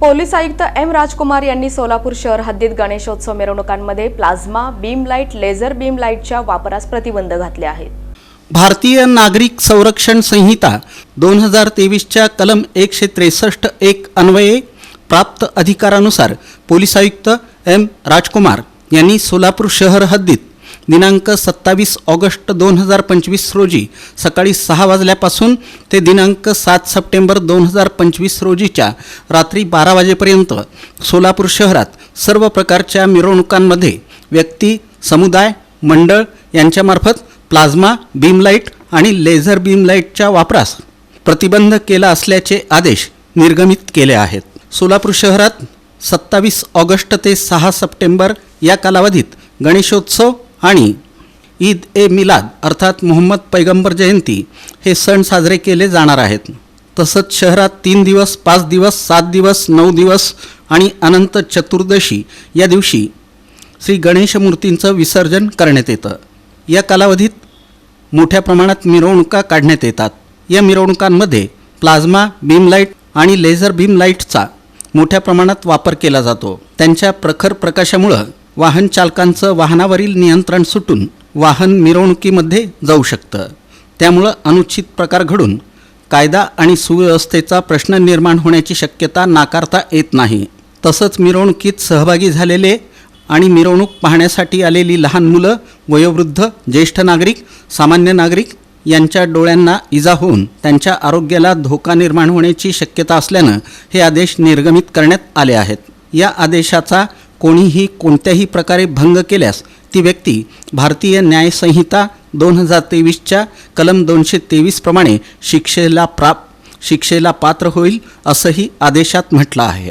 Police आयुक्त M राजकुमार यांनी सोलापूर शहर हद्दीत Ganeshotsav मिरवणुकांमध्ये plasma beam light laser beam लाईटच्या वापरास प्रतिबंध घातले आहेत. भारतीय नागरिक संरक्षण संहिता दोन हजार तेवीसच्या कलम एकशे त्रेसष्ट एक अन्वये प्राप्त अधिकारानुसार पोलीस आयुक्त एम राजकुमार यांनी सोलापूर शहर हद्दीत दिनांक सत्तावीस ऑगस्ट दोन हजार पंचवीस रोजी सकाळी सहा वाजल्यापासून ते दिनांक सात सप्टेंबर दोन हजार पंचवीस रोजीच्या रात्री बारा वाजेपर्यंत सोलापूर शहरात सर्व प्रकारच्या मिरवणुकांमध्ये व्यक्ती समुदाय मंडळ यांच्यामार्फत प्लाझ्मा बीमलाईट आणि लेझर बीमलाईटच्या वापरास प्रतिबंध केला असल्याचे आदेश निर्गमित केले आहेत. सोलापूर शहरात सत्तावीस ऑगस्ट ते सहा सप्टेंबर या कालावधीत गणेशोत्सव आणि ईद ए मिलाद अर्थात मोहम्मद पैगंबर जयंती हे सण साजरे केले जाणार आहेत. तसंच शहरात तीन दिवस पाच दिवस सात दिवस नऊ दिवस आणि अनंत चतुर्दशी या दिवशी श्री गणेश मूर्तींचं विसर्जन करण्यात येतं. या कालावधीत मोठ्या प्रमाणात मिरवणुका काढण्यात येतात. या मिरवणुकांमध्ये प्लाझ्मा बीम लाइट आणि लेझर बीम लाईटचा मोठ्या प्रमाणात वापर केला जातो. त्यांच्या प्रखर प्रकाशामुळं वाहन चालकांचं वाहनावरील नियंत्रण सुटून वाहन मिरवणुकीमध्ये जाऊ शकतं. त्यामुळं अनुचित प्रकार घडून कायदा आणि सुव्यवस्थेचा प्रश्न निर्माण होण्याची शक्यता नाकारता येत नाही. तसंच मिरवणुकीत सहभागी झालेले आणि मिरवणूक पाहण्यासाठी आलेली लहान मुलं वयोवृद्ध ज्येष्ठ नागरिक सामान्य नागरिक यांच्या डोळ्यांना इजा होऊन त्यांच्या आरोग्याला धोका निर्माण होण्याची शक्यता असल्यानं हे आदेश निर्गमित करण्यात आले आहेत. या आदेशाचा कोणीही कोणत्याही प्रकारे भंग केल्यास ती व्यक्ती भारतीय न्यायसंहिता दोन हजार तेवीसच्या कलम दोनशे तेवीसप्रमाणे शिक्षेला प्राप शिक्षेला पात्र होईल असंही आदेशात म्हटलं आहे.